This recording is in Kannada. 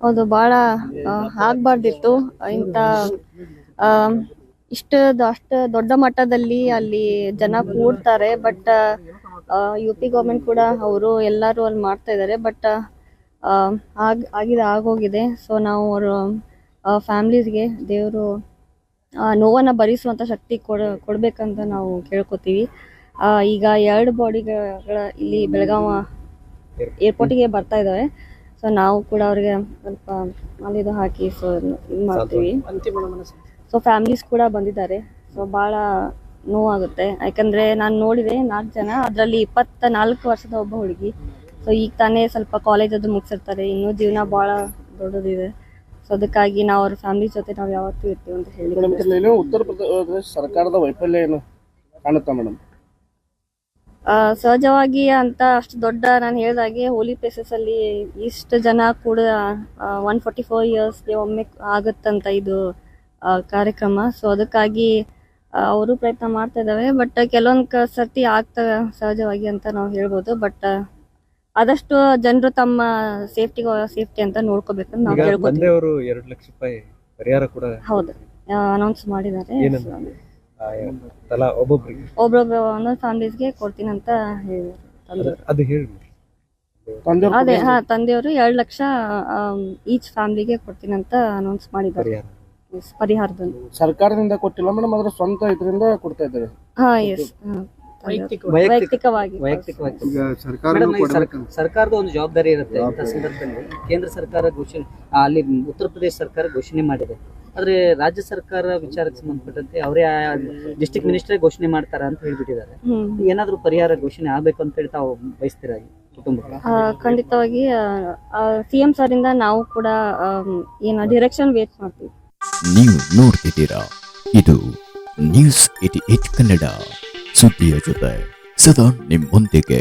ಹೌದು ಬಹಳ ಆಗ್ಬಾರ್ದಿತ್ತು. ಇಂಥ ಆ, ಇಷ್ಟು ಅಷ್ಟು ದೊಡ್ಡ ಮಟ್ಟದಲ್ಲಿ ಅಲ್ಲಿ ಜನ ಕೂಡ್ತಾರೆ ಬಟ್ ಯು ಪಿ ಗೌರ್ಮೆಂಟ್ ಕೂಡ ಅವರು ಎಲ್ಲರೂ ಅಲ್ಲಿ ಮಾಡ್ತಾ ಇದ್ದಾರೆ ಬಟ್ ಆಗ್ ಆಗಿದೆ ಆಗೋಗಿದೆ. ಸೊ ನಾವು ಅವರ ಫ್ಯಾಮ್ಲೀಸ್ಗೆ ದೇವರು ನೋವನ್ನು ಭರಿಸುವಂಥ ಶಕ್ತಿ ಕೊಡ ಕೊಡಬೇಕಂತ ನಾವು ಕೇಳ್ಕೊತೀವಿ. ಈಗ ಎರಡು ಬಾಡಿಗಳ ಇಲ್ಲಿ ಬೆಳಗಾವ ಏರ್ಪೋರ್ಟಿಗೆ ಬರ್ತಾ ಇದ್ದಾವೆ. ಸೊ ನಾವು ಕೂಡ ಅವ್ರಿಗೆ ಸ್ವಲ್ಪ ಅಲ್ಲಿದು ಹಾಕಿ ಸೊ ಇದು ಮಾಡ್ತೀವಿ. ಸೊ ಫ್ಯಾಮಿಲೀಸ್ ಕೂಡ ಬಂದಿದ್ದಾರೆ. ಸೊ ಭಾಳ ನೋವಾಗುತ್ತೆ. ಯಾಕಂದ್ರೆ ನಾನು ನೋಡಿದೆ ನಾಲ್ಕು ಜನ ಅದರಲ್ಲಿ ಇಪ್ಪತ್ತ ನಾಲ್ಕು ವರ್ಷದ ಒಬ್ಬ ಹುಡುಗಿ. ಸೊ ಈಗ ತಾನೇ ಸ್ವಲ್ಪ ಕಾಲೇಜ್ ಅದು ಮುಗಿಸಿರ್ತಾರೆ. ಇನ್ನೂ ಜೀವನ ಭಾಳ ದೊಡ್ಡದಿದೆ. ಸೊ ಅದಕ್ಕಾಗಿ ನಾವು ಅವ್ರ ಫ್ಯಾಮಿಲಿ ಜೊತೆ ನಾವು ಯಾವತ್ತೂ ಇರ್ತೀವಿ ಅಂತ ಹೇಳಿ ಉತ್ತರ ಪ್ರದೇಶ ಸರ್ಕಾರದ ವೈಫಲ್ಯ ಏನು ಕಾಣುತ್ತಾ ಮೇಡಮ್? ಸಹಜವಾಗಿ ಅಂತ ಅಷ್ಟು ದೊಡ್ಡ ನಾನು ಹೇಳ್ದಾಗೆ ಹೋಲಿ ಪ್ಲೇಸಸ್ ಅಲ್ಲಿ ಇಷ್ಟು ಜನ ಕೂಡ ಒನ್ ಫೋರ್ಟಿ ಫೋರ್ ಇಯರ್ಸ್ಗೆ ಒಮ್ಮೆ ಆಗುತ್ತಂತ ಇದು ಕಾರ್ಯಕ್ರಮ. ಸೊ ಅದಕ್ಕಾಗಿ ಅವರು ಪ್ರಯತ್ನ ಮಾಡ್ತಾ ಇದಾವೆ ಬಟ್ ಕೆಲವೊಂದು ಸರ್ತಿ ಆಗ್ತವೆ ಸಹಜವಾಗಿ ಅಂತ ನಾವು ಹೇಳ್ಬೋದು. ಬಟ್ ಆದಷ್ಟು ಜನರು ತಮ್ಮ ಸೇಫ್ಟಿ ಸೇಫ್ಟಿ ಅಂತ ನೋಡ್ಕೋಬೇಕಂತ ನಾವು ಹೇಳ್ಬೋದು ಎರಡು ಲಕ್ಷ ರೂಪಾಯಿ ಪರಿಹಾರ ಕೂಡ ಹೌದು. ಅನೌನ್ಸ್ ಮಾಡಿದ್ದಾರೆ. ತಲಾ ಒಬ್ಬೊಬ್ರಿಗೆ. ಒಬ್ಬೊಬ್ಬ ಒಂದೊಂದು ಫ್ಯಾಮಿಲೀಸ್ಗೆ ಕೊಡ್ತೀನಿ ಅಂತ ಹೇಳಿದ್ದಾರೆ ಅದು- ಅದು ಹೇಳಿ. ತಂದೆ ಅದೇ ಹಾ ತಂದೆಯವರು ಎರಡು ಲಕ್ಷ ಈಚ್ ಫ್ಯಾಮಿಲಿಗೆ ಕೊಡ್ತೀನಿ ಅಂತ ಅನೌನ್ಸ್ ಮಾಡಿದ್ದಾರೆ. ಪರಿಹಾರ. ಪರಿಹಾರದಲ್ಲಿ. ಸರ್ಕಾರದಿಂದ ಕೊಟ್ಟಿಲ್ಲ ಮೇಡಮ್ ಅದ್ರ ಸ್ವಂತ ಇದರಿಂದ ಕೊಡ್ತಾ ಇದ್ದಾರೆ. ಹಾ ಎಸ್ ವೈಯಕ್ತಿಕವಾಗಿ. ವೈಯಕ್ತಿಕವಾಗಿ. ಈಗ ಮೇಡಮ್, ಈ ಸರ್- ಸರ್ಕಾರದ ಒಂದು ಜವಾಬ್ದಾರಿ ಇರುತ್ತೆ ಇಂಥ ಸಂದರ್ಭದಲ್ಲಿ ಕೇಂದ್ರ ಸರ್ಕಾರ ಘೋಷಣೆ ಆ, ಅಲ್ಲಿ ಉತ್ತರ ಪ್ರದೇಶ ಸರ್ಕಾರ ಘೋಷಣೆ ಮಾಡಿದೆ. ಆದ್ರೆ ರಾಜ್ಯ ಸರ್ಕಾರ ವಿಚಾರಕ್ಕೆ ಸಂಬಂಧಪಟ್ಟಂತೆ ಅವರೇ ಡಿಸ್ಟ್ರಿಕ್ಟ್ ಮಿನಿಸ್ಟರ್ ಘೋಷಣೆ ಮಾಡ್ತಾರ ಅಂತ ಹೇಳ್ಬಿಟ್ಟಿದ್ದಾರೆ. ಏನಾದ್ರು ಪರಿಹಾರ ಘೋಷಣೆ ಆಗ್ಬೇಕು ಅಂತ ಹೇಳಿ ತಾವು ಬಯಸ್ತೀರಾ ಆ, ಖಂಡಿತವಾಗಿ ಸಿ ಎಂ ಸರ್ ಇಂದ ನಾವು ಕೂಡ ಆಮ್, ಏನು ಡಿರೆಕ್ಷನ್ ವೇಟ್ ಮಾಡ್ತೀವಿ. ನೀವು ನೋಡ್ತಿದ್ದೀರಾ? ಇದು ನ್ಯೂಸ್ ಏಟಿ ಏಟ್ ಕನ್ನಡ. ಸುದ್ದಿಯ ಜೊತೆ ಸದಾ ನಿಮ್ಮೊಂದಿಗೆ